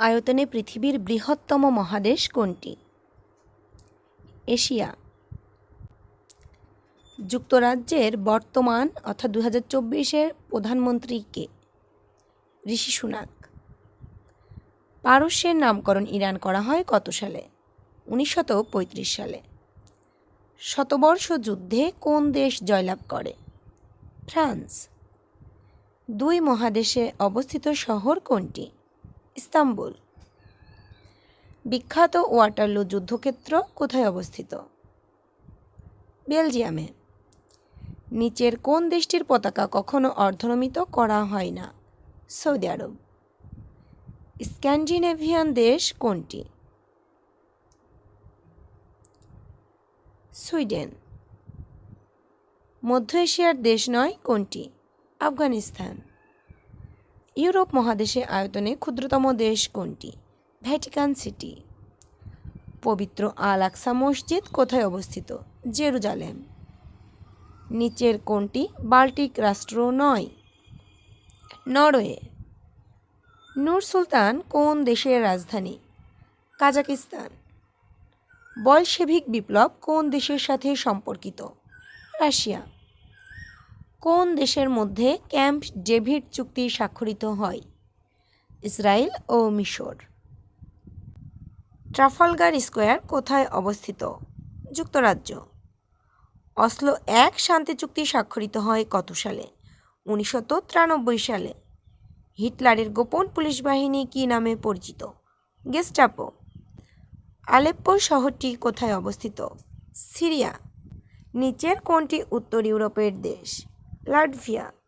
আয়তনে পৃথিবীর বৃহত্তম মহাদেশ কোনটি? এশিয়া। যুক্তরাজ্যের বর্তমান অর্থাৎ দু হাজার চব্বিশের প্রধানমন্ত্রী কে? ঋষি সুনাক। পারস্যের নামকরণ ইরান করা হয় কত সালে? উনিশশত পঁয়ত্রিশ সালে। শতবর্ষ যুদ্ধে কোন দেশ জয়লাভ করে? ফ্রান্স। দুই মহাদেশে অবস্থিত শহর কোনটি? ইস্তাম্বুল। বিখ্যাত ওয়াটারলু যুদ্ধক্ষেত্র কোথায় অবস্থিত? বেলজিয়ামে। নিচের কোন দেশটির পতাকা কখনো অর্ধনমিত করা হয় না? সৌদি আরব। স্ক্যান্ডিনেভিয়ান দেশ কোনটি? সুইডেন। মধ্য এশিয়ার দেশ নয় কোনটি? আফগানিস্তান। ইউরোপ মহাদেশে আয়তনে ক্ষুদ্রতম দেশ কোনটি? Vatican city. পবিত্র আল আকসা মসজিদ কোথায় অবস্থিত? জেরুজালেম। নিচের কোনটি বাল্টিক রাষ্ট্র নয়? নরওয়ে। নূর সুলতান কোন দেশের রাজধানী? কাজাকিস্তান। বলশেভিক বিপ্লব কোন দেশের সাথে সম্পর্কিত? রাশিয়া। কোন দেশের মধ্যে ক্যাম্প ডেভিড চুক্তি স্বাক্ষরিত হয়? ইসরায়েল ও মিশর। ট্রাফালগার স্কোয়ার কোথায় অবস্থিত? যুক্তরাজ্য। অসলো এক শান্তি চুক্তি স্বাক্ষরিত হয় কত সালে? উনিশশো তিরানব্বই সালে। হিটলারের গোপন পুলিশ বাহিনী কী নামে পরিচিত? গেস্টাপো। আলেপ্পো শহরটি কোথায় অবস্থিত? সিরিয়া। নিচের কোনটি উত্তর ইউরোপের দেশ? 拉达克。